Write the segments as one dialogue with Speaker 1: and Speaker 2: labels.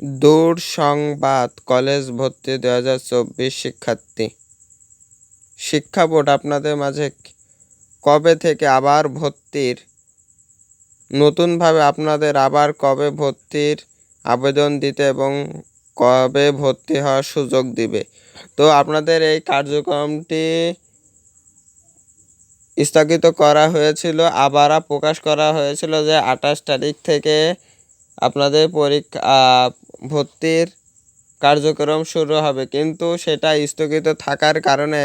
Speaker 1: দূর সংবাদ কলেজ ভর্তি দু হাজার চব্বিশ শিক্ষার্থী। শিক্ষা বোর্ড আপনাদের মাঝে কবে থেকে আবার ভর্তির, নতুনভাবে আপনাদের আবার কবে ভর্তির আবেদন দিতে এবং কবে ভর্তি হওয়ার সুযোগ দিবে? তো আপনাদের এই কার্যক্রমটি স্থগিত করা হয়েছিল আবার প্রকাশ করা হয়েছিল যে আঠাশ তারিখ থেকে আপনাদের পরীক্ষা ভর্তির কার্যক্রম শুরু হবে, কিন্তু সেটা স্থগিত থাকার কারণে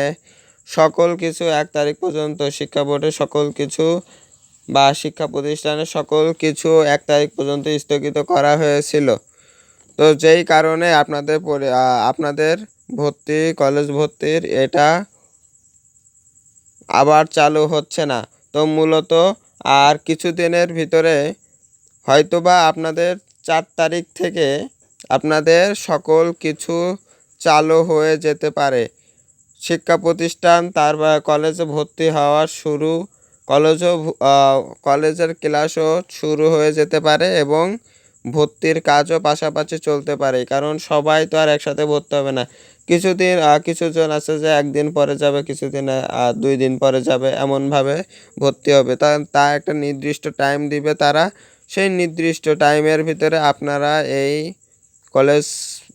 Speaker 1: সকল কিছু এক তারিখ পর্যন্ত শিক্ষা বোর্ডের সকল কিছু বা শিক্ষা প্রতিষ্ঠানের সকল কিছু এক তারিখ পর্যন্ত স্থগিত করা হয়েছিল। তো যেই কারণে আপনাদের আপনাদের ভর্তি, কলেজ ভর্তির এটা আবার চালু হচ্ছে না। তো মূলত আর কিছু দিনের ভিতরে হয়তোবা আপনাদের চার তারিখ থেকে আপনাদের সকল কিছু চালু হয়ে যেতে পারে। শিক্ষা প্রতিষ্ঠান, তার কলেজে ভর্তি হওয়া শুরু, কলেজও কলেজের ক্লাসও শুরু হয়ে যেতে পারে এবং ভর্তির কাজও পাশাপাশি চলতে পারে, কারণ সবাই তো আর একসাথে ভর্তি হবে না। কিছুদিন কিছুজন আছে যে একদিন পরে যাবে, কিছুদিন দুই দিন পরে যাবে, এমনভাবে ভর্তি হবে। তা তা একটা নির্দিষ্ট টাইম দিবে তারা। সেই নির্দিষ্ট টাইমের ভিতরে আপনারা এই কলেজ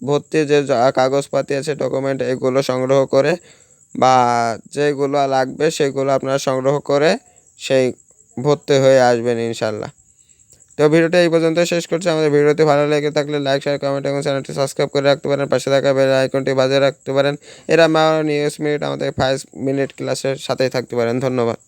Speaker 1: ভর্তি যে কাগজপাতি আছে ডকুমেন্ট এগুলো সংগ্রহ করে বা যেগুলো লাগবে সেগুলো আপনারা সংগ্রহ করে সেই ভর্তি হয়ে আসবেন ইনশাল্লাহ তো ভিডিওটা এই পর্যন্ত শেষ করছি। আমাদের ভিডিওটি ভালো লেগে থাকলে লাইক শেয়ার কমেন্ট এবং চ্যানেলটি সাবস্ক্রাইব করে রাখতে পারেন। পাশে থাকা বেল আইকনটি বাজিয়ে রাখতে পারেন। এরা আমার নিউজ মিনিট আমাদের ফাইভ মিনিট ক্লাসের সাথেই থাকতে পারেন। ধন্যবাদ।